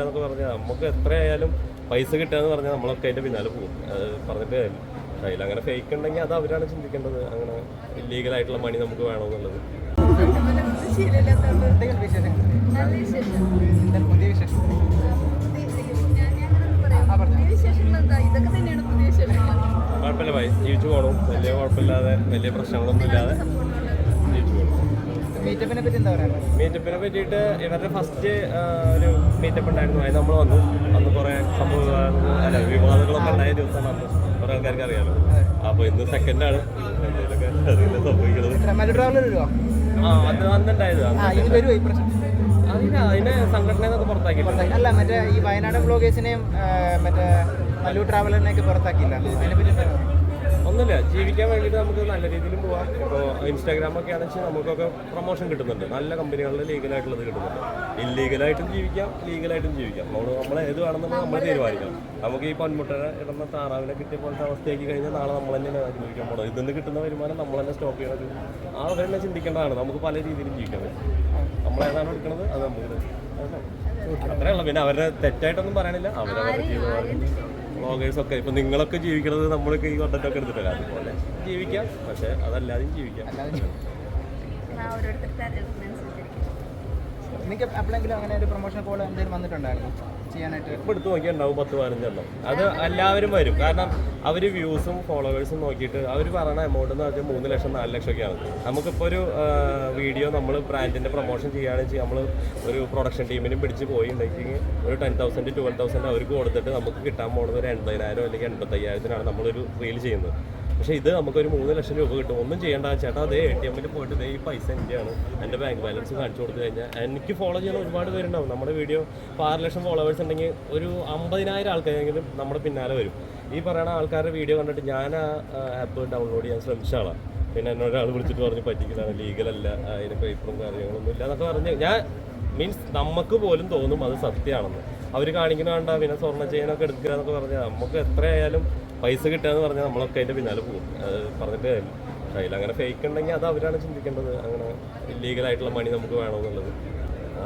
എന്നൊക്കെ പറഞ്ഞാൽ നമുക്ക് എത്രയായാലും പൈസ കിട്ടുകയെന്ന് പറഞ്ഞാൽ നമ്മളൊക്കെ അതിന്റെ പിന്നാലെ പോകും. പറഞ്ഞിട്ട് കയ്യിൽ അങ്ങനെ ഫേക്ക് ഉണ്ടെങ്കിൽ അത് അവരാണ് ചിന്തിക്കേണ്ടത്. അങ്ങനെ ഇല്ലീഗൽ ആയിട്ടുള്ള മണി നമുക്ക് വേണമെന്നുള്ളത്. കുഴപ്പമില്ല. ഭായി ജീവിച്ചു പോകണം വലിയ കുഴപ്പമില്ലാതെ വലിയ പ്രശ്നങ്ങളൊന്നും ഇല്ലാതെ മീറ്റപ്പിനെ പറ്റി എന്താ പറയുക മീറ്റപ്പിനെ പറ്റിയിട്ട് ഇവരുടെ ഫസ്റ്റ് ഒരു മീറ്റപ്പ് ഉണ്ടായിരുന്നു. അതിന് നമ്മൾ വന്നു. അന്ന് കുറേ സംഭവ അല്ല വിവാദങ്ങളൊക്കെ ഉണ്ടായ ദിവസമാണ് അന്ന് കുറേ ആൾക്കാർക്ക് അറിയാമല്ലോ അപ്പോൾ ഇന്ന് സെക്കൻഡ് ആണ്. അറിയില്ല സംഭവിക്കുന്നത് ആ അത് അന്നുണ്ടായത്. അതിന് അതിനെ സംഘടനയെന്നൊക്കെ പുറത്താക്കി. അല്ല മറ്റേ ഈ വയനാട് ബ്ലോഗേഴ്സിനെയും മറ്റേ മല്ലു ട്രാവലറിനെയൊക്കെ പുറത്താക്കിയില്ല എന്താ പറയുക? ഒന്നുമില്ല. ജീവിക്കാൻ വേണ്ടിയിട്ട് നമുക്ക് നല്ല രീതിയിലും പോവാം. ഇപ്പോൾ ഇൻസ്റ്റാഗ്രാമൊക്കെ വെച്ചാൽ നമുക്കൊക്കെ പ്രൊമോഷൻ കിട്ടുന്നുണ്ട്. നല്ല കമ്പനികളിൽ ലീഗലായിട്ടുള്ളത് കിട്ടുന്നുണ്ട്. ഇല്ലീഗലായിട്ടും ജീവിക്കാം ലീഗലായിട്ടും ജീവിക്കാം. നമ്മൾ നമ്മൾ ഏത് വേണമെന്ന് നമ്മൾ തീരുമാനിക്കണം നമുക്ക് ഈ പൊന്മുട്ടനെ ഇടുന്ന താറാവിനെ കിട്ടിയ പോലത്തെ അവസ്ഥയാക്കി കഴിഞ്ഞാൽ നാളെ നമ്മൾ തന്നെ അനുഭവിക്കാൻ പോകണം ഇതിൽ നിന്ന് കിട്ടുന്ന വരുമാനം നമ്മൾ തന്നെ സ്റ്റോപ്പ് ചെയ്യണത് ആ അവർ തന്നെ ചിന്തിക്കേണ്ടതാണ്. നമുക്ക് പല രീതിയിലും ജീവിക്കാൻ പറ്റും. നമ്മൾ ഏതാണ് എടുക്കുന്നത് അത് നമുക്ക് അത്രേ ഉള്ളൂ. പിന്നെ അവരുടെ തെറ്റായിട്ടൊന്നും പറയണില്ല. അവരവരുടെ ജീവിതം വ്ളോഗേഴ്സ് ഒക്കെ. ഇപ്പൊ നിങ്ങളൊക്കെ ജീവിക്കുന്നത് നമ്മളൊക്കെ ഈ കണ്ടന്റ് ഒക്കെ എടുത്തിട്ടല്ല? അതുപോലെ. ജീവിക്കാം. പക്ഷെ അതല്ലാതെയും ജീവിക്കാം. നിങ്ങൾക്ക് എപ്പോഴെങ്കിലും അങ്ങനെ ഒരു പ്രൊമോഷൻ കോൾ എന്തെങ്കിലും വന്നിട്ടുണ്ടായിരുന്നു? ചെയ്യാനായിട്ട്? ഇപ്പം എടുത്ത് നോക്കിയാൽ ഉണ്ടാവും പത്ത് പതിനഞ്ചെണ്ണം അത് എല്ലാവരും വരും. കാരണം അവർ വ്യൂസും ഫോളോവേഴ്സും നോക്കിയിട്ട് അവർ പറയുന്ന എമൗണ്ട് എന്ന് പറഞ്ഞാൽ മൂന്ന് ലക്ഷം നാല് ലക്ഷം ഒക്കെയാണ് നമുക്കിപ്പോൾ ഒരു വീഡിയോ നമ്മൾ ബ്രാൻഡിന്റെ പ്രൊമോഷൻ ചെയ്യുകയാണെങ്കിൽ നമ്മൾ ഒരു പ്രൊഡക്ഷൻ ടീമിനും പിടിച്ച് പോയി ഉണ്ടെങ്കിൽ ഒരു ടെൻ തൗസൻഡ് ട്വൽവ് തൗസൻഡ് അവർക്ക് കൊടുത്തിട്ട് നമുക്ക് കിട്ടാൻ പോകുന്നത് ഒരു എൺപതിനായിരം അല്ലെങ്കിൽ എൺപത്തയ്യായിരത്തിനാണ് നമ്മളൊരു റീൽ ചെയ്യുന്നത്. പക്ഷേ ഇത് നമുക്ക് ഒരു മൂന്ന് ലക്ഷം രൂപ കിട്ടും. ഒന്നും ചെയ്യേണ്ട. ചേട്ടാ അതേ എ ടി എമ്മിൽ പോയിട്ട് ഈ പൈസ എന്റെയാണ് എന്റെ ബാങ്ക് ബാലൻസ് കാണിച്ചു കൊടുത്തു കഴിഞ്ഞാൽ എനിക്ക് ഫോളോ ചെയ്യുന്ന ഒരുപാട് പേരുണ്ടാവും. നമ്മുടെ വീഡിയോ ഇപ്പോൾ ആറ് ലക്ഷം ഫോളോവേഴ്സ് ഉണ്ടെങ്കിൽ ഒരു അമ്പതിനായിരം ആൾക്കാരെങ്കിലും നമ്മുടെ പിന്നാലെ വരും. ഈ പറയുന്ന ആൾക്കാരുടെ വീഡിയോ കണ്ടിട്ട് ഞാൻ ആ ആപ്പ് ഡൗൺലോഡ് ചെയ്യാൻ ശ്രമിച്ച ആളാണ് പിന്നെ എന്നോട് ഒരാൾ വിളിച്ചിട്ട് പറഞ്ഞ് പറ്റിക്കുന്നതാണ്. ലീഗലല്ല അതിന് പേപ്പറും കാര്യങ്ങളൊന്നും ഇല്ല എന്നൊക്കെ പറഞ്ഞ് ഞാൻ മീൻസ് നമുക്ക് പോലും തോന്നും അത് സത്യമാണെന്ന്. അവർ കാണിക്കുന്ന കണ്ട പിന്നെ സ്വർണ ചെയിനൊക്കെ എടുക്കുക എന്നൊക്കെ പറഞ്ഞാൽ നമുക്ക് എത്രയായാലും പൈസ കിട്ടുക എന്ന് പറഞ്ഞാൽ നമ്മളൊക്കെ അതിന്റെ പിന്നാലെ പോകും. അത് പറഞ്ഞിട്ട് കയ്യിൽ അങ്ങനെ ഫേക്ക് ഉണ്ടെങ്കിൽ അത് അവരാണ് ചിന്തിക്കേണ്ടത്. അങ്ങനെ ഇല്ലീഗലായിട്ടുള്ള മണി നമുക്ക് വേണമെന്നുള്ളത്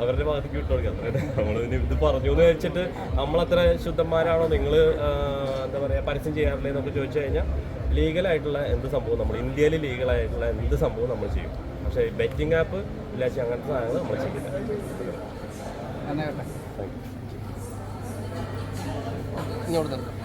അവരുടെ ഭാഗത്തേക്ക് വിട്ടു കൊടുക്കുക. അത്രേ നമ്മൾ ഇത് പറഞ്ഞു എന്ന് വെച്ചിട്ട് നമ്മളത്ര ശുദ്ധന്മാരാണോ നിങ്ങൾ എന്താ പറയുക പരസ്യം ചെയ്യാറില്ലേ എന്നൊക്കെ ചോദിച്ചു കഴിഞ്ഞാൽ ലീഗലായിട്ടുള്ള എന്ത് സംഭവം നമ്മൾ ഇന്ത്യയിൽ ലീഗലായിട്ടുള്ള എന്ത് സംഭവം നമ്മൾ ചെയ്യും. പക്ഷേ ബെറ്റിംഗ് ആപ്പ് ഇല്ലാച്ച അങ്ങനത്തെ സാധനങ്ങൾ നമ്മൾ ചെയ്യില്ല. താങ്ക് യു ഇങ്ങോട്ട് നിർത്താം